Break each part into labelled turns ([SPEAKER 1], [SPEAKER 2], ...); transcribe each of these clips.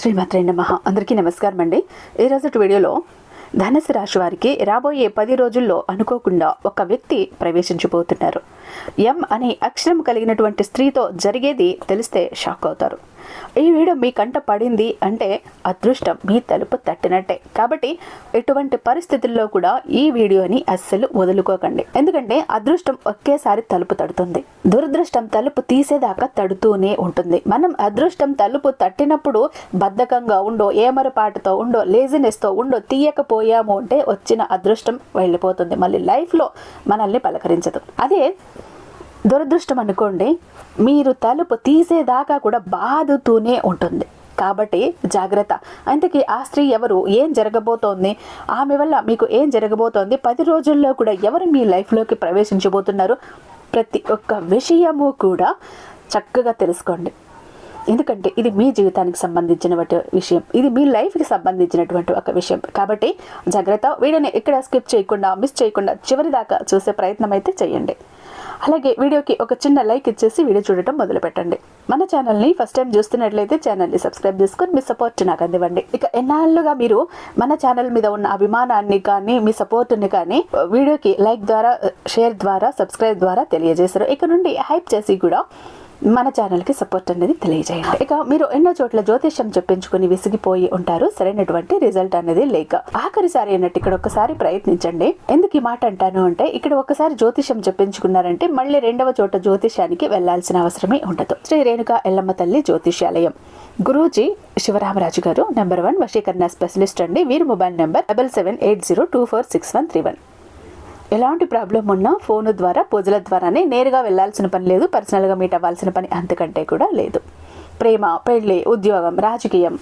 [SPEAKER 1] శ్రీమాత్రే నమ. అందరికీ నమస్కారం అండి ఈరోజు వీడియోలో ధనుసు రాశి వారికి రాబోయే పది రోజుల్లో అనుకోకుండా ఒక వ్యక్తి ప్రవేశించబోతున్నారు. ఎం అనే అక్షరం కలిగినటువంటి స్త్రీతో జరిగేది తెలిస్తే షాక్ అవుతారు. ఈ వీడియో మీ కంట పడింది అంటే అదృష్టం మీ తలుపు తట్టినట్టే. కాబట్టి ఎటువంటి పరిస్థితుల్లో కూడా ఈ వీడియోని అస్సలు వదులుకోకండి. ఎందుకంటే అదృష్టం ఒకేసారి తలుపు తడుతుంది. దురదృష్టం తలుపు తీసేదాకా తడుతూనే ఉంటుంది. మనం అదృష్టం తలుపు తట్టినప్పుడు బద్ధకంగా ఉండో ఏమరపాటుతో ఉండో లేజినెస్తో ఉండో తీయకపోయాము అంటే వచ్చిన అదృష్టం వెళ్ళిపోతుంది. మళ్ళీ లైఫ్లో మనల్ని పలకరించదు. అదే దురదృష్టం అనుకోండి మీరు తలుపు తీసేదాకా కూడా బాదుతూనే ఉంటుంది. కాబట్టి జాగ్రత్త. అందుకే ఆ స్త్రీ ఎవరు ఏం జరగబోతోంది ఆమె వల్ల మీకు ఏం జరగబోతోంది పది రోజుల్లో కూడా ఎవరు మీ లైఫ్లోకి ప్రవేశించబోతున్నారు ప్రతి ఒక్క విషయము కూడా చక్కగా తెలుసుకోండి. ఎందుకంటే ఇది మీ జీవితానికి సంబంధించిన విషయం. ఇది మీ లైఫ్కి సంబంధించినటువంటి ఒక విషయం. కాబట్టి జాగ్రత్త. వీడియోని ఇక్కడ స్కిప్ చేయకుండా మిస్ చేయకుండా చివరి దాకా చూసే ప్రయత్నం అయితే చేయండి. అలాగే వీడియోకి ఒక చిన్న లైక్ ఇచ్చేసి వీడియో చూడటం మొదలు పెట్టండి మన ఛానల్ని ఫస్ట్ టైం చూస్తున్నట్లయితే ఛానల్ని సబ్స్క్రైబ్ చేసుకొని మీ సపోర్ట్ నాకు అందివ్వండి. ఇక ఎన్నాళ్ళుగా మీరు మన ఛానల్ మీద ఉన్న అభిమానాన్ని కానీ మీ సపోర్ట్ని కానీ వీడియోకి లైక్ ద్వారా షేర్ ద్వారా సబ్స్క్రైబ్ ద్వారా తెలియజేశారు. ఇక నుండి హైప్ చేసి కూడా మన ఛానల్కి సపోర్ట్ అనేది తెలియజేయండి. ఇక మీరు ఎన్నో చోట్ల జ్యోతిష్యం చెప్పించుకుని విసిగిపోయి ఉంటారు. సరైనటువంటి రిజల్ట్ అనేది లేక ఆఖరిసారి అన్నట్టు ఇక్కడ ఒకసారి ప్రయత్నించండి. ఎందుకు ఈ మాట అంటాను అంటే ఇక్కడ ఒకసారి జ్యోతిష్యం చెప్పించుకున్నారంటే మళ్ళీ రెండవ చోట జ్యోతిష్యానికి వెళ్ళాల్సిన అవసరమే ఉండదు. శ్రీ రేణుక ఎల్లమ్మ తల్లి జ్యోతిష్యాలయం. గురూజీ శివరామరాజు గారు నెంబర్ వన్ వశీకరణ స్పెషలిస్ట్ అండి. వీరి mobile number double seven eight zero two four six one three one ఎలాంటి ప్రాబ్లం ఉన్నా ఫోన్ ద్వారా పూజల ద్వారానే నేరుగా వెళ్ళాల్సిన పని లేదు పర్సనల్గా మీట్ అవ్వాల్సిన పని అంతకంటే కూడా లేదు. ప్రేమ పెళ్ళి ఉద్యోగం రాజకీయం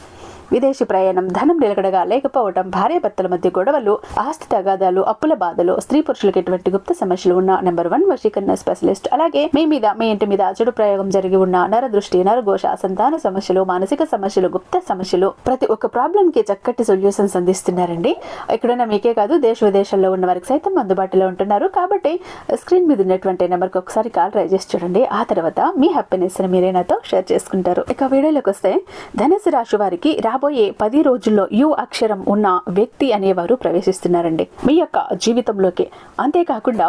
[SPEAKER 1] విదేశీ ప్రయాణం ధనం నిలకడగా లేకపోవడం భార్యాభర్తల మధ్య గొడవలు ఆస్తి తగాదాలు అప్పుల బాధలు స్త్రీ పురుషులకు ఎటువంటి గుప్త సమస్యలు ఉన్న నెంబర్ వన్ వశీకరణ స్పెషలిస్ట్ అలాగే మీ మీద మీ ఇంటి మీద చెడు ప్రయోగం జరిగి ఉన్న నర దృష్టి నరఘోష సంతాన సమస్యలు మానసిక సమస్యలు గుప్త సమస్యలు ప్రతి ఒక్క ప్రాబ్లం కి చక్కటి సొల్యూషన్స్ అందిస్తున్నారండి ఎక్కడైనా మీకే కాదు దేశ విదేశాల్లో ఉన్న వారికి సైతం అందుబాటులో ఉంటున్నారు. కాబట్టి స్క్రీన్ మీద ఉన్నటువంటి నెంబర్కి ఒకసారి కాల్ ట్రై చేసి చూడండి. ఆ తర్వాత మీ హ్యాపీనెస్ని మీరే నాతో షేర్ చేసుకుంటారు. ఇక వీడియోలోకి వస్తే ధనుసు రాశి వారికి రాబోయే పది రోజుల్లో యు అక్షరం ఉన్న వ్యక్తి అనేవారు ప్రవేశిస్తున్నారండి. మీ యొక్క జీవితంలోకి. అంతేకాకుండా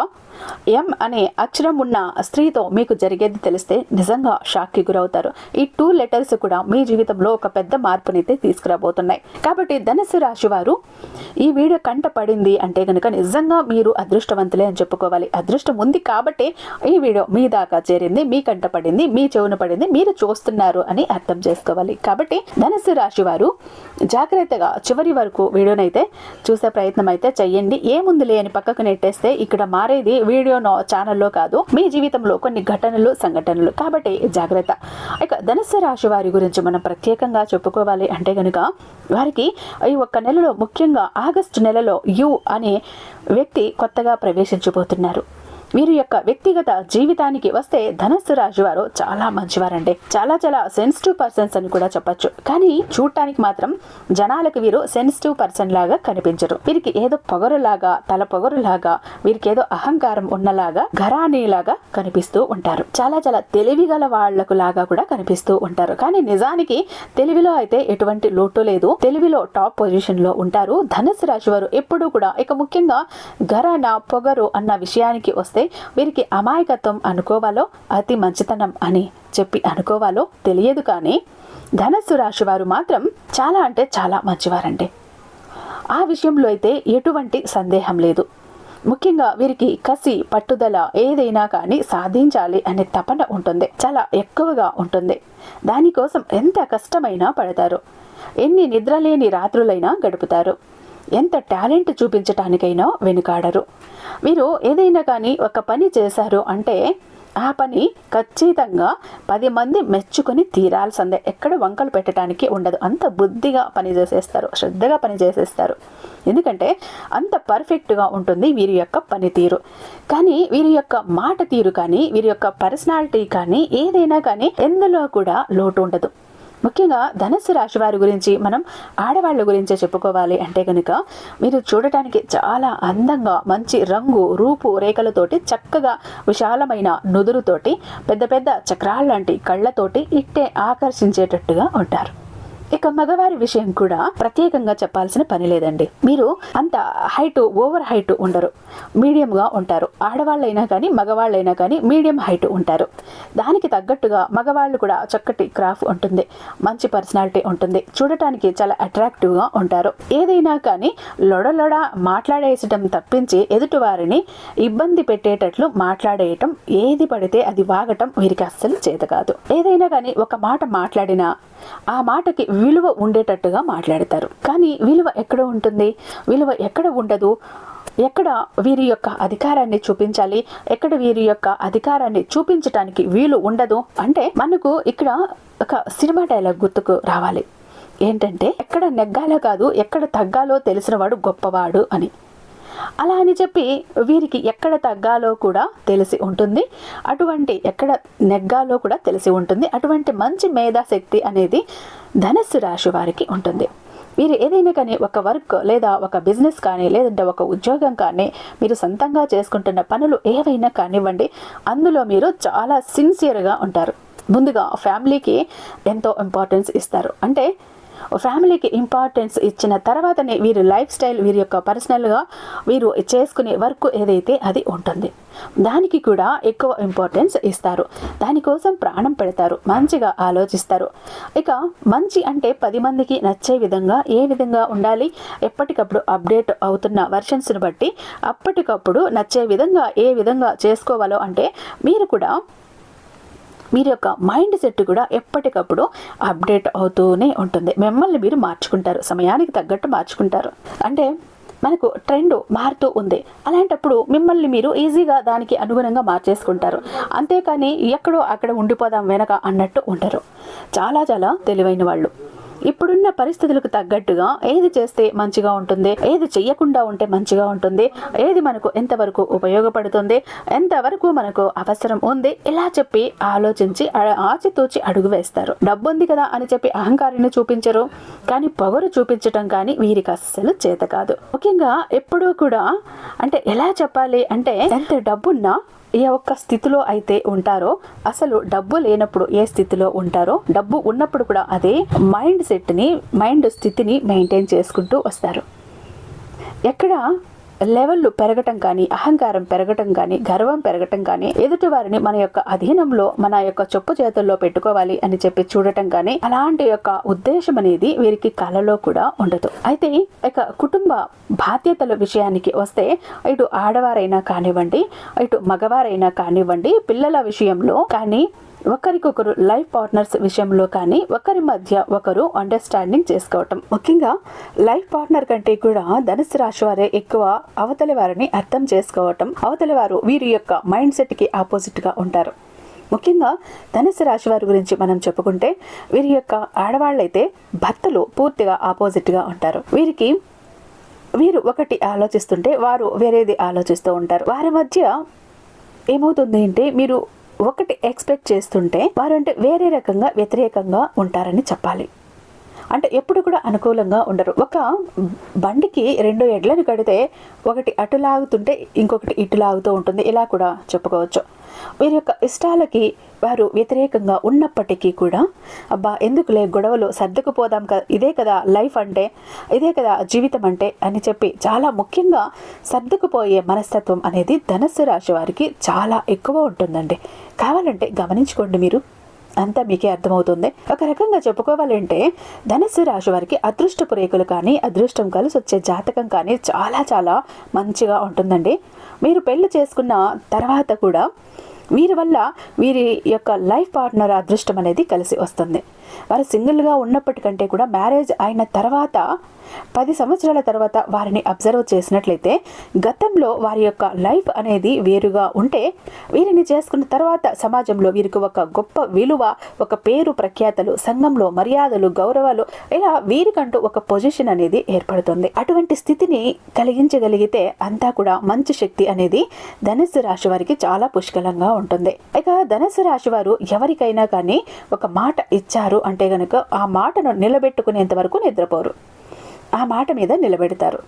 [SPEAKER 1] ఎం అనే అక్షరం ఉన్న స్త్రీతో మీకు జరిగేది తెలిస్తే నిజంగా షాక్కి గురవుతారు. ఈ టూ లెటర్స్ కూడా మీ జీవితంలో ఒక పెద్ద మార్పునైతే తీసుకురాబోతున్నాయి. కాబట్టి ధనుసు రాశి వారు ఈ వీడియో కంట పడింది అంటే కనుక నిజంగా మీరు అదృష్టవంతులే అని చెప్పుకోవాలి. అదృష్టం ఉంది కాబట్టి ఈ వీడియో మీ దాకా చేరింది మీ కంట పడింది మీ చెవున పడింది మీరు చూస్తున్నారు అని అర్థం చేసుకోవాలి. కాబట్టి ధనుసు రాశి వారు జాగ్రత్తగా చివరి వరకు వీడియోనైతే చూసే ప్రయత్నం అయితే చెయ్యండి. ఏముందిలే అని పక్కకు నెట్టేస్తే ఇక్కడ మారేది వీడియోనో ఛానల్లో కాదు. మీ జీవితంలో కొన్ని ఘటనలు సంఘటనలు. కాబట్టి జాగ్రత్త. ఇక ధనుస్సు రాశి వారి గురించి మనం ప్రత్యేకంగా చెప్పుకోవాలి అంటే కనుక వారికి ఈ ఒక్క నెలలో ముఖ్యంగా ఆగస్టు నెలలో యు అనే వ్యక్తి కొత్తగా ప్రవేశించబోతున్నారు. వీరి యొక్క వ్యక్తిగత జీవితానికి వస్తే ధనస్సు రాశి వారు చాలా మంచివారండి. చాలా చాలా సెన్సిటివ్ పర్సన్స్ అని కూడా చెప్పొచ్చు. కానీ చూడటానికి మాత్రం జనాలకు వీరు సెన్సిటివ్ పర్సన్ లాగా కనిపించరు. వీరికి ఏదో పొగరులాగా తల పొగరులాగా వీరికి ఏదో అహంకారం ఉన్నలాగా ఘరానీలాగా కనిపిస్తూ ఉంటారు. చాలా చాలా తెలివి గల వాళ్ళకు లాగా కూడా కనిపిస్తూ ఉంటారు. కానీ నిజానికి తెలివిలో అయితే ఎటువంటి లోటు లేదు. తెలివిలో టాప్ పొజిషన్లో ఉంటారు. ధనుసు రాశి వారు ఎప్పుడూ కూడా ఇక ముఖ్యంగా ఘరాన పొగరు అన్న విషయానికి వస్తే వీరికి అమాయకత్వం అనుకోవాలో? అతి మంచితనం అని చెప్పి అనుకోవాలో తెలియదు కానీ ధనస్సు రాశి వారు మాత్రం చాలా అంటే చాలా మంచివారండి. ఆ విషయంలో అయితే ఎటువంటి సందేహం లేదు. ముఖ్యంగా వీరికి కసి పట్టుదల ఏదైనా కానీ సాధించాలి అనే తపన ఉంటుంది. చాలా ఎక్కువగా ఉంటుంది. దానికోసం ఎంత కష్టమైనా పడతారు. ఎన్ని నిద్రలేని రాత్రులైనా గడుపుతారు. ఎంత టాలెంట్ చూపించటానికైనా వెనుకాడరు. మీరు ఏదైనా కానీ ఒక పని చేశారు అంటే ఆ పని ఖచ్చితంగా పది మంది మెచ్చుకొని తీరాల్సిందే. ఎక్కడ వంకలు పెట్టడానికి ఉండదు. అంత బుద్ధిగా పని చేసేస్తారు. శ్రద్ధగా పని చేసేస్తారు. ఎందుకంటే అంత పర్ఫెక్ట్గా ఉంటుంది వీరి యొక్క పనితీరు. కానీ వీరి యొక్క మాట తీరు కానీ వీరి యొక్క పర్సనాలిటీ కానీ ఏదైనా కానీ ఎందులో కూడా లోటు ఉండదు. ముఖ్యంగా ధనస్సు రాశి వారి గురించి మనం ఆడవాళ్ళ గురించే చెప్పుకోవాలి అంటే కనుక మీరు చూడటానికి చాలా అందంగా మంచి రంగు రూపు రేఖలతోటి చక్కగా విశాలమైన నుదురుతోటి పెద్ద పెద్ద చక్రాల లాంటి కళ్ళతోటి ఇట్టే ఆకర్షించేటట్టుగా ఉంటారు. ఇక మగవారి విషయం కూడా ప్రత్యేకంగా చెప్పాల్సిన పని లేదండి. మీరు అంత హైట్ ఓవర్ హైట్ ఉండరు. మీడియంగా ఉంటారు. ఆడవాళ్ళైనా కానీ మగవాళ్ళైనా కానీ మీడియం హైట్ ఉంటారు. దానికి తగ్గట్టుగా మగవాళ్ళు కూడా చక్కటి క్రాఫ్ ఉంటుంది. మంచి పర్సనాలిటీ ఉంటుంది. చూడటానికి చాలా అట్రాక్టివ్గా ఉంటారు. ఏదైనా కానీ లొడలొడ మాట్లాడేసడం తప్పించి ఎదుటివారిని ఇబ్బంది పెట్టేటట్లు మాట్లాడేయటం ఏది పడితే అది వాగటం వీరికి అస్సలు చేత కాదు. ఏదైనా కానీ ఒక మాట మాట్లాడినా ఆ మాటకి విలువ ఉండేటట్టుగా మాట్లాడతారు. కానీ విలువ ఎక్కడ ఉంటుంది? విలువ ఎక్కడ ఉండదు? ఎక్కడ వీరి యొక్క అధికారాన్ని చూపించాలి? ఎక్కడ వీరి యొక్క అధికారాన్ని చూపించటానికి వీలు ఉండదు? అంటే మనకు ఇక్కడ ఒక సినిమా డైలాగ్ గుర్తుకు రావాలి. ఏంటంటే ఎక్కడ నెగ్గాలో కాదు ఎక్కడ తగ్గాలో తెలిసినవాడు గొప్పవాడు అని. అలా అని చెప్పి వీరికి ఎక్కడ తగ్గాలో కూడా తెలిసి ఉంటుంది. అటువంటి ఎక్కడ నెగ్గాలో కూడా తెలిసి ఉంటుంది. అటువంటి మంచి మేధాశక్తి అనేది ధనస్సు రాశి వారికి ఉంటుంది. మీరు ఏదైనా కానీ ఒక వర్క్ లేదా ఒక బిజినెస్ కానీ లేదంటే ఒక ఉద్యోగం కానీ మీరు సొంతంగా చేసుకుంటున్న పనులు ఏవైనా కానివ్వండి అందులో మీరు చాలా సిన్సియర్గా ఉంటారు. ముందుగా ఫ్యామిలీకి ఎంతో ఇంపార్టెన్స్ ఇస్తారు. అంటే ఫ్యామిలీకి ఇంపార్టెన్స్ ఇచ్చిన తర్వాతనే వీరి లైఫ్ స్టైల్ వీరి యొక్క పర్సనల్గా వీరు చేసుకునే వర్క్ ఏదైతే అది ఉంటుంది. దానికి కూడా ఎక్కువ ఇంపార్టెన్స్ ఇస్తారు. దానికోసం ప్రాణం పెడతారు. మంచిగా ఆలోచిస్తారు. ఇక మంచి అంటే పది మందికి నచ్చే విధంగా ఏ విధంగా ఉండాలి? ఎప్పటికప్పుడు అప్డేట్ అవుతున్న వర్షన్స్ని బట్టి అప్పటికప్పుడు నచ్చే విధంగా ఏ విధంగా చేసుకోవాలో అంటే మీరు కూడా మీరు యొక్క మైండ్ సెట్ కూడా ఎప్పటికప్పుడు అప్డేట్ అవుతూనే ఉంటుంది. మిమ్మల్ని మీరు మార్చుకుంటారు. సమయానికి తగ్గట్టు మార్చుకుంటారు. అంటే మనకు ట్రెండ్ మారుతూ ఉంది. అలాంటప్పుడు మిమ్మల్ని మీరు ఈజీగా దానికి అనుగుణంగా మార్చేసుకుంటారు. అంతేకాని ఎక్కడో అక్కడ ఉండిపోదాం వెనక అన్నట్టు ఉండరు. చాలా చాలా తెలివైన వాళ్ళు. ఇప్పుడున్న పరిస్థితులకు తగ్గట్టుగా ఏది చేస్తే మంచిగా ఉంటుంది ఏది చెయ్యకుండా ఉంటే మంచిగా ఉంటుంది ఏది మనకు ఎంతవరకు ఉపయోగపడుతుంది ఎంతవరకు మనకు అవసరం ఉంది ఇలా చెప్పి ఆలోచించి ఆచితూచి అడుగు వేస్తారు. డబ్బు ఉంది కదా అని చెప్పి అహంకారాన్ని చూపించరు కానీ పొగరు చూపించటం కానీ వీరికి అస్సలు చేత కాదు. ముఖ్యంగా ఎప్పుడూ కూడా అంటే ఎలా చెప్పాలి అంటే ఎంత డబ్బున్నా ఏ ఒక్క స్థితిలో అయితే ఉంటారో అసలు డబ్బు లేనప్పుడు ఏ స్థితిలో ఉంటారో డబ్బు ఉన్నప్పుడు కూడా అదే మైండ్ సెట్ని మైండ్ స్థితిని మెయింటైన్ చేసుకుంటూ వస్తారు. ఎక్కడ లెవెల్ పెరగటం కానీ అహంకారం పెరగటం కానీ గర్వం పెరగటం కానీ ఎదుటి వారిని మన యొక్క అధీనంలో మన యొక్క చెప్పు చేతుల్లో పెట్టుకోవాలి అని చెప్పి చూడటం కానీ అలాంటి యొక్క ఉద్దేశం అనేది వీరికి కళలో కూడా ఉండదు. అయితే ఇక కుటుంబ బాధ్యతల విషయానికి వస్తే ఇటు ఆడవారైనా కానివ్వండి ఇటు మగవారైనా కానివ్వండి పిల్లల విషయంలో కానీ ఒకరికొకరు లైఫ్ పార్ట్నర్స్ విషయంలో కానీ ఒకరి మధ్య ఒకరు అండర్స్టాండింగ్ చేసుకోవటం. ముఖ్యంగా లైఫ్ పార్ట్నర్ కంటే కూడా ధనుసు రాశి వారే ఎక్కువ అవతలి వారిని అర్థం చేసుకోవటం. అవతలి వారు వీరి యొక్క మైండ్ సెట్కి ఆపోజిట్గా ఉంటారు. ముఖ్యంగా ధనుసు రాశి వారి గురించి మనం చెప్పుకుంటే వీరి యొక్క ఆడవాళ్ళైతే భర్తలు పూర్తిగా ఆపోజిట్గా ఉంటారు. వీరికి వీరు ఒకటి ఆలోచిస్తుంటే వారు వేరేది ఆలోచిస్తూ ఉంటారు. వారి మధ్య ఏమవుతుంది అంటే మీరు ఒకటి ఎక్స్పెక్ట్ చేస్తుంటే వారంటే వేరే రకంగా వ్యతిరేకంగా ఉంటారని చెప్పాలి. అంటే ఎప్పుడు కూడా అనుకూలంగా ఉండరు. ఒక బండికి రెండు ఎడ్లను కడితే ఒకటి అటు లాగుతుంటే ఇంకొకటి ఇటు లాగుతూ ఉంటుంది. ఇలా కూడా చెప్పుకోవచ్చు. వీరి యొక్క ఇష్టాలకి వారు వ్యతిరేకంగా ఉన్నప్పటికీ కూడా అబ్బా ఎందుకులే గొడవలు? సర్దుకుపోదాం కదా ఇదే కదా లైఫ్ అంటే ఇదే కదా జీవితం అంటే అని చెప్పి చాలా ముఖ్యంగా సర్దుకుపోయే మనస్తత్వం అనేది ధనస్సు రాశి వారికి చాలా ఎక్కువ ఉంటుందండి. కావాలంటే గమనించుకోండి మీరు. అంతా మీకే అర్థమవుతుంది. ఒక రకంగా చెప్పుకోవాలంటే ధనస్సు రాశి వారికి అదృష్టపు రేకులు కానీ అదృష్టం కలిసి వచ్చే జాతకం కానీ చాలా చాలా మంచిగా ఉంటుందండి. మీరు పెళ్ళి చేసుకున్న తర్వాత కూడా వీరి వల్ల వీరి యొక్క లైఫ్ పార్ట్నర్ అదృష్టం అనేది కలిసి వస్తుంది. వారు సింగిల్గా ఉన్నప్పటికంటే కూడా మ్యారేజ్ అయిన తర్వాత పది సంవత్సరాల తర్వాత వారిని అబ్జర్వ్ చేసినట్లయితే గతంలో వారి యొక్క లైఫ్ అనేది వేరుగా ఉంటే వీరిని చేసుకున్న తర్వాత సమాజంలో వీరికి ఒక గొప్ప విలువ ఒక పేరు ప్రఖ్యాతలు సంఘంలో మర్యాదలు గౌరవాలు ఇలా వీరికంటూ ఒక పొజిషన్ అనేది ఏర్పడుతుంది. అటువంటి స్థితిని కలిగించగలిగితే అంతా కూడా మంచి శక్తి అనేది ధనుస్సు రాశి వారికి చాలా పుష్కలంగా ఉంటుంది. ఇక ధనుస్సు రాశి వారు ఎవరికైనా కానీ ఒక మాట ఇచ్చారు అంటే గనుక ఆ మాటను నిలబెట్టుకునేంత వరకు నిద్రపోరు. ఆ మాట మీద నిలబెడతారు.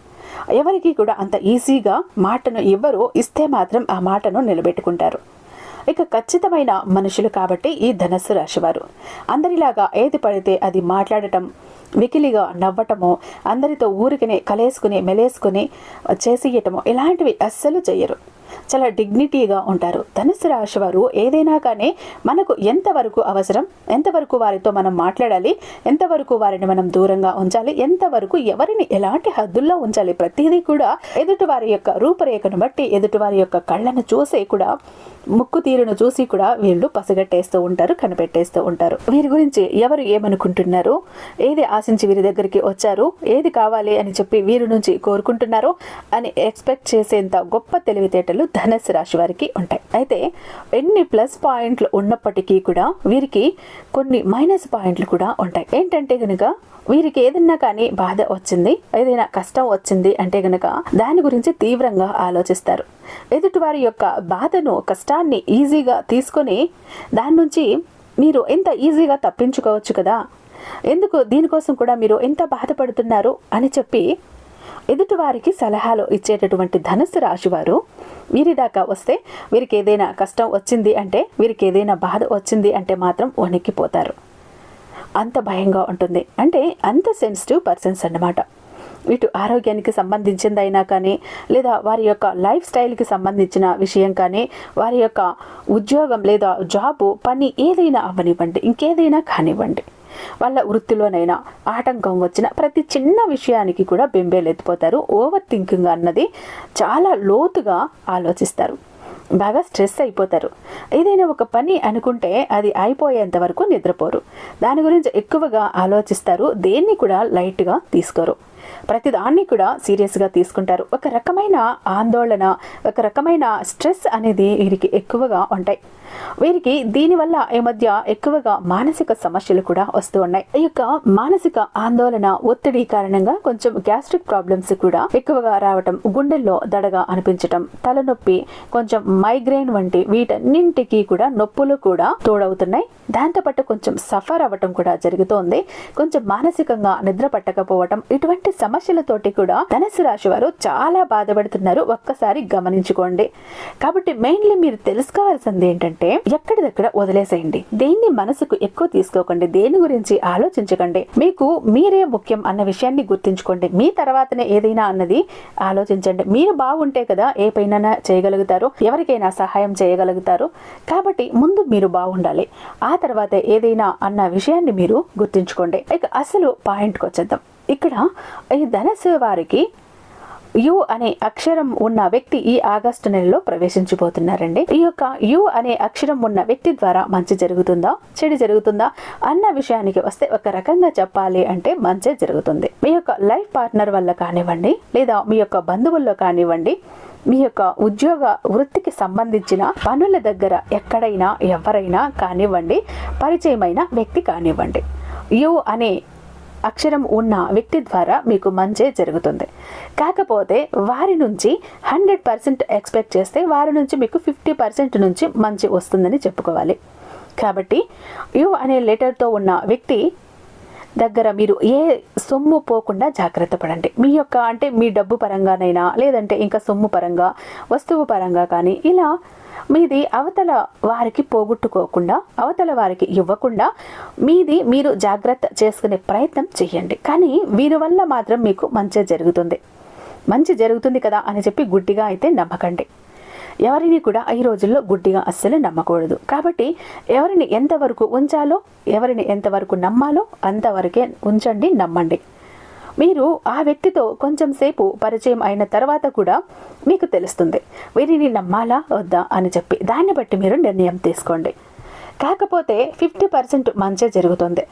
[SPEAKER 1] ఎవరికి కూడా అంత ఈజీగా మాటను ఇవ్వరు ఇస్తే మాత్రం ఆ మాటను నిలబెట్టుకుంటారు. ఇక ఖచ్చితమైన మనుషులు కాబట్టి ఈ ధనస్సు రాశివారు అందరిలాగా ఏది పడితే అది మాట్లాడటం వికిలిగా నవ్వటము అందరితో ఊరికనే కలేసుకుని మెలేసుకుని చేసేయటము ఇలాంటివి అస్సలు చేయరు చాలా డిగ్నిటీగా ఉంటారు. ధనుసు రాశి వారు ఏదైనా కానీ మనకు ఎంతవరకు అవసరం ఎంతవరకు వారితో మనం మాట్లాడాలి ఎంతవరకు వారిని మనం దూరంగా ఉంచాలి ఎంతవరకు ఎవరిని ఎలాంటి హద్దుల్లో ఉంచాలి ప్రతిదీ కూడా ఎదుటి వారి యొక్క రూపరేఖను బట్టి ఎదుటి వారి యొక్క కళ్ళను చూసి కూడా ముక్కు తీరును చూసి కూడా వీళ్ళు పసిగట్టేస్తూ ఉంటారు కనిపెట్టేస్తూ ఉంటారు. వీరి గురించి ఎవరు ఏమనుకుంటున్నారు? ఏది ఆశించి వీరి దగ్గరికి వచ్చారు? ఏది కావాలి అని చెప్పి వీరి నుంచి కోరుకుంటున్నారు అని ఎక్స్పెక్ట్ చేసేంత గొప్ప తెలివితేటలు ధనస్సు రాశి వారికి ఉంటాయి. అయితే ఎన్ని ప్లస్ పాయింట్లు ఉన్నప్పటికీ కూడా వీరికి కొన్ని మైనస్ పాయింట్లు కూడా ఉంటాయి. ఏంటంటే కనుక వీరికి ఏదన్నా కానీ బాధ వచ్చింది ఏదైనా కష్టం వచ్చింది అంటే కనుక దాని గురించి తీవ్రంగా ఆలోచిస్తారు. ఎదుటివారి యొక్క బాధను కష్టాన్ని ఈజీగా తీసుకొని దాని నుంచి మీరు ఎంత ఈజీగా తప్పించుకోవచ్చు కదా? ఎందుకు దీనికోసం కూడా మీరు ఎంత బాధపడుతున్నారు అని చెప్పి ఎదుటివారికి సలహాలు ఇచ్చేటటువంటి ధనుసు రాశివారు వీరి దాకా వస్తే వీరికి ఏదైనా కష్టం వచ్చింది అంటే వీరికి ఏదైనా బాధ వచ్చింది అంటే మాత్రం వణికిపోతారు. అంత భయంగా ఉంటుంది. అంటే అంత సెన్సిటివ్ పర్సన్స్ అన్నమాట. ఇటు ఆరోగ్యానికి సంబంధించిందైనా కానీ లేదా వారి యొక్క లైఫ్ స్టైల్కి సంబంధించిన విషయం కానీ వారి యొక్క ఉద్యోగం లేదా జాబు పని ఏదైనా అవ్వనివ్వండి ఇంకేదైనా కానివ్వండి. వాళ్ళ వృత్తిలోనైనా ఆటంకం వచ్చిన ప్రతి చిన్న విషయానికి కూడా బెంబేలెత్తిపోతారు ఓవర్ థింకింగ్ అన్నది చాలా లోతుగా ఆలోచిస్తారు. బాగా స్ట్రెస్ అయిపోతారు. ఏదైనా ఒక పని అనుకుంటే అది అయిపోయేంత వరకు నిద్రపోరు. దాని గురించి ఎక్కువగా ఆలోచిస్తారు. దేన్ని కూడా లైట్గా తీసుకోరు. ప్రతిదాన్ని కూడా సీరియస్గా తీసుకుంటారు. ఒక రకమైన ఆందోళన ఒక రకమైన స్ట్రెస్ అనేది వీరికి ఎక్కువగా ఉంటాయి. వీరికి దీనివల్ల ఈ మధ్య ఎక్కువగా మానసిక సమస్యలు కూడా వస్తూ ఉన్నాయి. ఈ యొక్క మానసిక ఆందోళన ఒత్తిడి కారణంగా కొంచెం గ్యాస్ట్రిక్ ప్రాబ్లమ్స్ కూడా ఎక్కువగా రావటం గుండెల్లో దడగా అనిపించటం తలనొప్పి కొంచెం మైగ్రేన్ వంటి వీటన్నింటికి కూడా నొప్పులు కూడా తోడవుతున్నాయి. దాంతోపాటు కొంచెం సఫర్ అవ్వటం కూడా జరుగుతోంది. కొంచెం మానసికంగా నిద్ర పట్టకపోవటం ఇటువంటి సమస్యలతోటి కూడా ధనసు రాశి వారు చాలా బాధపడుతున్నారు. ఒక్కసారి గమనించుకోండి. కాబట్టి మెయిన్లీ మీరు తెలుసుకోవాల్సింది ఏంటంటే ఎక్కడిదక్కడ వదిలేసేయండి. దేన్ని మనసుకు ఎక్కువ తీసుకోకండి. దేని గురించి ఆలోచించకండి. మీకు మీరే ముఖ్యం అన్న విషయాన్ని గుర్తుంచుకోండి. మీ తర్వాతనే ఏదైనా అన్నది ఆలోచించండి. మీరు బాగుంటే కదా ఏ పైన చేయగలుగుతారు. ఎవరికైనా సహాయం చేయగలుగుతారు. కాబట్టి ముందు మీరు బాగుండాలి. ఆ తర్వాత ఏదైనా అన్న విషయాన్ని మీరు గుర్తుంచుకోండి. ఇక అసలు పాయింట్కి వచ్చేద్దాం. ఇక్కడ ఈ ధనస్సు వారికి యు అనే అక్షరం ఉన్న వ్యక్తి ఈ ఆగస్టు నెలలో ప్రవేశించబోతున్నారండి. ఈ యొక్క యు అనే అక్షరం ఉన్న వ్యక్తి ద్వారా మంచి జరుగుతుందా? చెడు జరుగుతుందా? అన్న విషయానికి వస్తే ఒక రకంగా చెప్పాలి అంటే మంచి జరుగుతుంది. మీ యొక్క లైఫ్ పార్ట్నర్ వల్ల కానివ్వండి లేదా మీ యొక్క బంధువుల్లో కానివ్వండి మీ యొక్క ఉద్యోగ వృత్తికి సంబంధించిన పనుల దగ్గర ఎక్కడైనా ఎవరైనా కానివ్వండి పరిచయమైన వ్యక్తి కానివ్వండి. యు అనే అక్షరం ఉన్న వ్యక్తి ద్వారా మీకు మంచే జరుగుతుంది. కాకపోతే వారి నుంచి హండ్రెడ్ పర్సెంట్ ఎక్స్పెక్ట్ చేస్తే వారి నుంచి మీకు ఫిఫ్టీ పర్సెంట్ నుంచి మంచి వస్తుందని చెప్పుకోవాలి. కాబట్టి యు అనే లెటర్తో ఉన్న వ్యక్తి దగ్గర మీరు ఏ సొమ్ము పోకుండా జాగ్రత్త పడండి. మీ యొక్క అంటే మీ డబ్బు పరంగానైనా లేదంటే ఇంకా సొమ్ము పరంగా వస్తువు పరంగా కానీ ఇలా మీది అవతల వారికి పోగొట్టుకోకుండా అవతల వారికి ఇవ్వకుండా మీది మీరు జాగ్రత్త చేసుకునే ప్రయత్నం చేయండి. కానీ వీరి వల్ల మాత్రం మీకు మంచి జరుగుతుంది. మంచి జరుగుతుంది కదా అని చెప్పి గుడ్డిగా అయితే నమ్మకండి. ఎవరిని కూడా ఈ రోజుల్లో గుడ్డిగా అస్సలు నమ్మకూడదు. కాబట్టి ఎవరిని ఎంతవరకు ఉంచాలో ఎవరిని ఎంతవరకు నమ్మాలో అంతవరకే ఉంచండి నమ్మండి. మీరు ఆ వ్యక్తితో కొంచెం సేపు పరిచయం అయిన తర్వాత కూడా మీకు తెలుస్తుంది. వీరిని నమ్మాలా? వద్దా? అని చెప్పి. దాన్ని బట్టి మీరు నిర్ణయం తీసుకోండి. కాకపోతే ఫిఫ్టీ పర్సెంట్ మంచి జరుగుతుంది.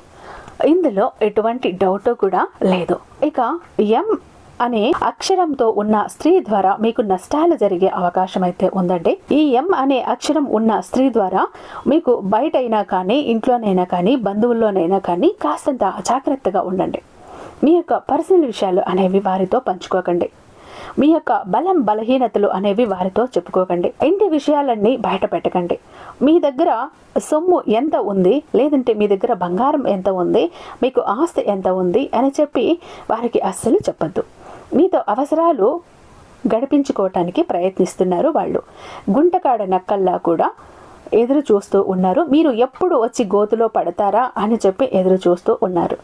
[SPEAKER 1] ఇందులో ఎటువంటి డౌట్ కూడా లేదు. ఇక ఎం అనే అక్షరంతో ఉన్న స్త్రీ ద్వారా మీకు నష్టాలు జరిగే అవకాశం అయితే ఉందండి. ఈ ఎం అనే అక్షరం ఉన్న స్త్రీ ద్వారా మీకు బయటైనా కానీ ఇంట్లోనైనా కానీ బంధువుల్లోనైనా కానీ కాస్తంత జాగ్రత్తగా ఉండండి. మీ యొక్క పర్సనల్ విషయాలు అనేవి వారితో పంచుకోకండి. మీ యొక్క బలం బలహీనతలు అనేవి వారితో చెప్పుకోకండి. ఇంటి విషయాలన్నీ బయట పెట్టకండి. మీ దగ్గర సొమ్ము ఎంత ఉంది? లేదంటే మీ దగ్గర బంగారం ఎంత ఉంది? మీకు ఆస్తి ఎంత ఉంది? అని చెప్పి వారికి అస్సలు చెప్పద్దు. మీతో అవసరాలు గడిపించుకోవటానికి ప్రయత్నిస్తున్నారు వాళ్ళు. గుంటకాడ నక్కల్లా కూడా ఎదురు చూస్తూ ఉన్నారు. మీరు ఎప్పుడు వచ్చి గోతులో పడతారా అని చెప్పి ఎదురు చూస్తూ ఉన్నారు.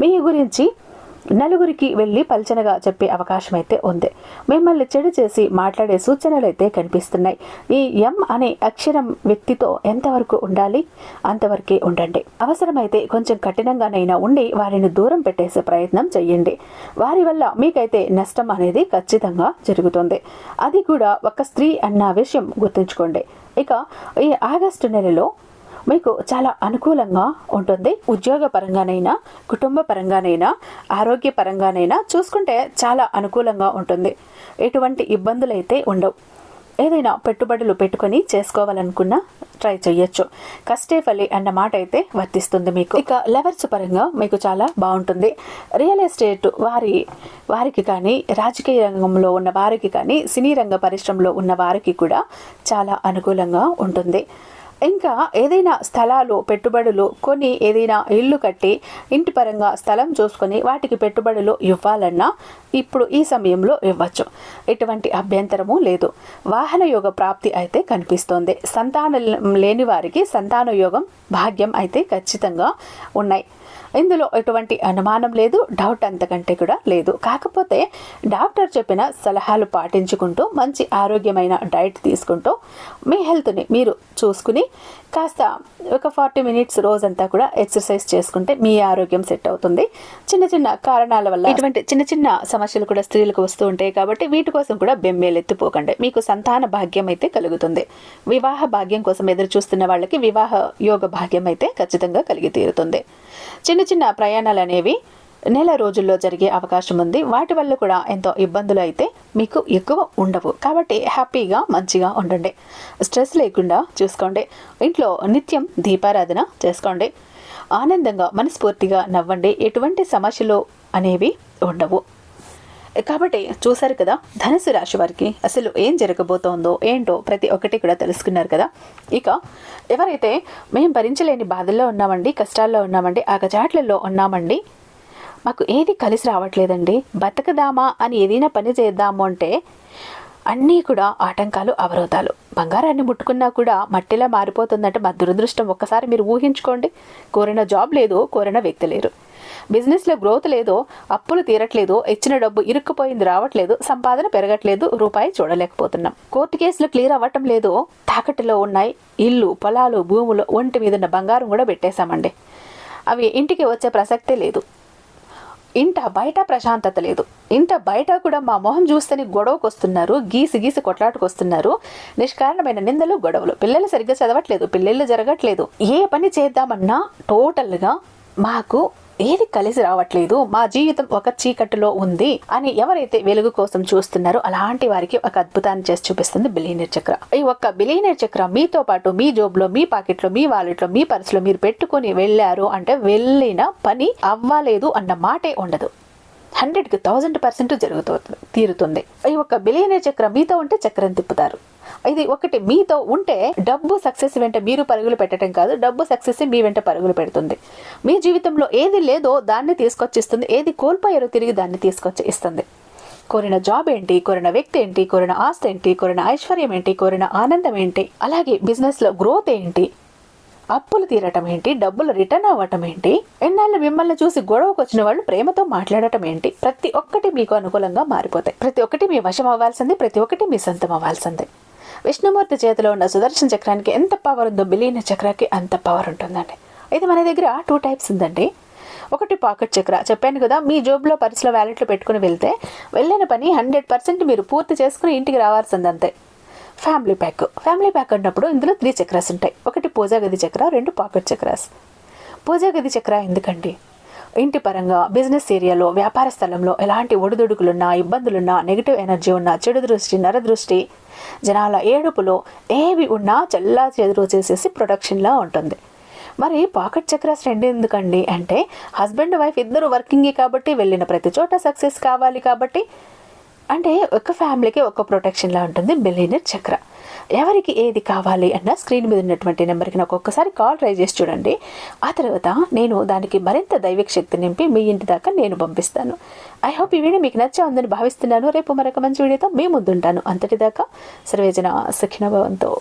[SPEAKER 1] మీ గురించి నలుగురికి వెళ్ళి పల్చనగా చెప్పే అవకాశం అయితే ఉంది. మిమ్మల్ని చెడు చేసి మాట్లాడే సూచనలు అయితే కనిపిస్తున్నాయి. ఈ ఎం అనే అక్షరం వ్యక్తితో ఎంతవరకు ఉండాలి? అంతవరకే ఉండండి. అవసరమైతే కొంచెం కఠినంగానైనా ఉండి వారిని దూరం పెట్టేసే ప్రయత్నం చేయండి వారి వల్ల మీకైతే నష్టం అనేది ఖచ్చితంగా జరుగుతుంది. అది కూడా ఒక స్త్రీ అన్న విషయం గుర్తుంచుకోండి. ఇక ఈ ఆగస్టు నెలలో మీకు చాలా అనుకూలంగా ఉంటుంది. ఉద్యోగ పరంగానైనా కుటుంబ పరంగానైనా ఆరోగ్య పరంగానైనా చూసుకుంటే చాలా అనుకూలంగా ఉంటుంది. ఎటువంటి ఇబ్బందులు అయితే ఉండవు. ఏదైనా పెట్టుబడులు పెట్టుకొని చేసుకోవాలనుకున్నా ట్రై చేయొచ్చు కష్టే ఫలి అన్న మాట అయితే వర్తిస్తుంది మీకు. ఇక లెవర్స్ పరంగా మీకు చాలా బాగుంటుంది. రియల్ ఎస్టేట్ వారి వారికి కానీ రాజకీయ రంగంలో ఉన్న వారికి కానీ సినీ రంగ పరిశ్రమలో ఉన్న వారికి కూడా చాలా అనుకూలంగా ఉంటుంది. ఇంకా ఏదైనా స్థలాలు పెట్టుబడులు కొన్ని ఏదైనా ఇల్లు కట్టి ఇంటి పరంగా స్థలం చూసుకొని వాటికి పెట్టుబడులు ఇవ్వాలన్నా ఇప్పుడు ఈ సమయంలో ఇవ్వచ్చు. ఎటువంటి అభ్యంతరము లేదు. వాహన యోగ ప్రాప్తి అయితే కనిపిస్తోంది. సంతానం లేని వారికి సంతాన యోగం భాగ్యం అయితే ఖచ్చితంగా ఉన్నాయి. ఇందులో ఎటువంటి అనుమానం లేదు. డౌట్ అంతకంటే కూడా లేదు. కాకపోతే డాక్టర్ చెప్పిన సలహాలు పాటించుకుంటూ మంచి ఆరోగ్యమైన డైట్ తీసుకుంటూ మీ హెల్త్ని మీరు చూసుకుని కాస్త ఒక ఫార్టీ మినిట్స్ రోజంతా కూడా ఎక్సర్సైజ్ చేసుకుంటే మీ ఆరోగ్యం సెట్ అవుతుంది. చిన్న చిన్న కారణాల వల్ల ఇటువంటి చిన్న చిన్న సమస్యలు కూడా స్త్రీలకు వస్తూ ఉంటాయి కాబట్టి వీటి కోసం కూడా బెమ్మేలెత్తిపోకండి. మీకు సంతాన భాగ్యం అయితే కలుగుతుంది. వివాహ భాగ్యం కోసం ఎదురు చూస్తున్న వాళ్ళకి వివాహ యోగ భాగ్యం అయితే ఖచ్చితంగా కలిగి తీరుతుంది. చిన్న చిన్న ప్రయాణాలు అనేవి నెల రోజుల్లో జరిగే అవకాశం ఉంది. వాటి వల్ల కూడా ఎంతో ఇబ్బందులు అయితే మీకు ఎక్కువ ఉండవు. కాబట్టి హ్యాపీగా మంచిగా ఉండండి. స్ట్రెస్ లేకుండా చూసుకోండి. ఇంట్లో నిత్యం దీపారాధన చేసుకోండి. ఆనందంగా మనస్ఫూర్తిగా నవ్వండి. ఎటువంటి సమస్యలు అనేవి ఉండవు. కాబట్టి చూశారు కదా ధనుసు రాశి వారికి అసలు ఏం జరగబోతోందో ఏంటో ప్రతి ఒక్కటి కూడా తెలుసుకున్నారు కదా. ఇక ఎవరైతే మేము భరించలేని బాధల్లో ఉన్నామండి కష్టాల్లో ఉన్నామండి ఆగజాట్లలో ఉన్నామండి మాకు ఏది కలిసి రావట్లేదండి. బతకదామా అని ఏదైనా పని చేద్దాము అంటే అన్నీ కూడా ఆటంకాలు అవరోధాలు. బంగారాన్ని ముట్టుకున్నా కూడా మట్టిలా మారిపోతుందంటే మా దురదృష్టం. ఒక్కసారి మీరు ఊహించుకోండి. కోరిన జాబ్ లేదు కోరిన వ్యక్తి లేరు. బిజినెస్లో గ్రోత్ లేదు అప్పులు తీరట్లేదు ఇచ్చిన డబ్బు ఇరుక్కుపోయింది రావట్లేదు సంపాదన పెరగట్లేదు రూపాయి చూడలేకపోతున్నాం. కోర్టు కేసులు క్లియర్ అవ్వటం లేదు. తాకట్టులో ఉన్నాయి. ఇల్లు పొలాలు భూములు ఒంటి మీద ఉన్న బంగారం కూడా పెట్టేశామండి. అవి ఇంటికి వచ్చే ప్రసక్తే లేదు. ఇంట బయట ప్రశాంతత లేదు. ఇంట బయట కూడా మా మొహం చూస్తేనే గొడవకు వస్తున్నారు గీసి గీసి కొట్లాటకు వస్తున్నారు నిష్కారణమైన నిందలు గొడవలు. పిల్లలు సరిగ్గా చదవట్లేదు పిల్లలు జరగట్లేదు. ఏ పని చేద్దామన్నా టోటల్గా మాకు ఏది కలిసి రావట్లేదు మా జీవితం ఒక చీకటిలో ఉంది అని ఎవరైతే వెలుగు కోసం చూస్తున్నారో అలాంటి వారికి ఒక అద్భుతాన్ని చేసి చూపిస్తుంది బిలీనియర్ చక్ర. ఈ ఒక్క బిలీనియర్ చక్ర మీతో పాటు మీ జోబులో మీ పాకెట్లో మీ వాలెట్లో మీ పర్సులో మీరు పెట్టుకుని వెళ్ళారు అంటే వెళ్ళిన పని అవ్వలేదు అన్న మాటే ఉండదు. హండ్రెడ్కి థౌజండ్ పర్సెంట్ జరుగుతుంది తీరుతుంది. ఈ ఒక్క బిలియనర్ చక్రం మీతో ఉంటే చక్రం తిప్పుతారు. ఇది ఒకటి. మీతో ఉంటే డబ్బు సక్సెస్ వెంట మీరు పరుగులు పెట్టడం కాదు డబ్బు సక్సెస్ మీ వెంట పరుగులు పెడుతుంది. మీ జీవితంలో ఏది లేదో దాన్ని తీసుకొచ్చిస్తుంది ఏది కోల్పోయారో తిరిగి దాన్ని తీసుకొచ్చి ఇస్తుంది కోరిన జాబ్ ఏంటి కోరిన వ్యక్తి ఏంటి కోరిన ఆస్తి ఏంటి కోరిన ఐశ్వర్యం ఏంటి కోరిన ఆనందం ఏంటి అలాగే బిజినెస్లో గ్రోత్ ఏంటి అప్పులు తీరటం ఏంటి డబ్బులు రిటర్న్ అవ్వటం ఏంటి ఎన్నాళ్ళు మిమ్మల్ని చూసి గొడవకు వచ్చిన వాళ్ళు ప్రేమతో మాట్లాడటం ఏంటి ప్రతి ఒక్కటి మీకు అనుకూలంగా మారిపోతాయి. ప్రతి ఒక్కటి మీ వశం అవ్వాల్సింది ప్రతి ఒక్కటి మీ సొంతం అవ్వాల్సిందే. విష్ణుమూర్తి చేతిలో ఉన్న సుదర్శన చక్రానికి ఎంత పవర్ ఉందో బిలీన చక్రాకి అంత పవర్ ఉంటుందండి. అయితే మన దగ్గర టూ టైప్స్ ఉందండి. ఒకటి పాకెట్ చక్ర. చెప్పాను కదా మీ జోబులో పర్సులో వ్యాలెట్లో పెట్టుకుని వెళ్తే వెళ్ళిన పని హండ్రెడ్ పర్సెంట్ మీరు పూర్తి చేసుకుని ఇంటికి రావాల్సింది అంతే ఫ్యామిలీ ప్యాక్ ఫ్యామిలీ ప్యాక్ అన్నప్పుడు ఇందులో త్రీ చక్రాస్ ఉంటాయి. ఒకటి పూజా గది చక్ర రెండు పాకెట్ చక్రాస్. పూజా గది చక్ర ఎందుకండి? ఇంటి పరంగా బిజినెస్ ఏరియాలో వ్యాపార స్థలంలో ఎలాంటి ఒడిదుడుకులున్నా ఇబ్బందులున్నా నెగిటివ్ ఎనర్జీ ఉన్నా చెడు దృష్టి నరదృష్టి జనాల ఏడుపులో ఏవి ఉన్నా చల్లా చెదురు చేసేసి ప్రొడక్షన్లా ఉంటుంది. మరి పాకెట్ చక్రాస్ రెండు ఎందుకండి? అంటే హస్బెండ్ వైఫ్ ఇద్దరు వర్కింగే కాబట్టి వెళ్ళిన ప్రతి చోట సక్సెస్ కావాలి కాబట్టి. అంటే ఒక ఫ్యామిలీకి ఒక ప్రొటెక్షన్లా ఉంటుంది బిలీనర్ చక్ర. ఎవరికి ఏది కావాలి అన్న స్క్రీన్ మీద ఉన్నటువంటి నెంబర్కి నాకు ఒక్కసారి కాల్ ట్రై చేసి చూడండి. ఆ తర్వాత నేను దానికి మరింత దైవిక శక్తి నింపి మీ ఇంటి దాకా నేను పంపిస్తాను. ఐ హోప్ ఈ వీడియో మీకు నచ్చా ఉందని భావిస్తున్నాను. రేపు మరొక మంచి వీడియోతో మీ ముందుంటాను. అంతటిదాకా సర్వేజన సుఖినభవంతో.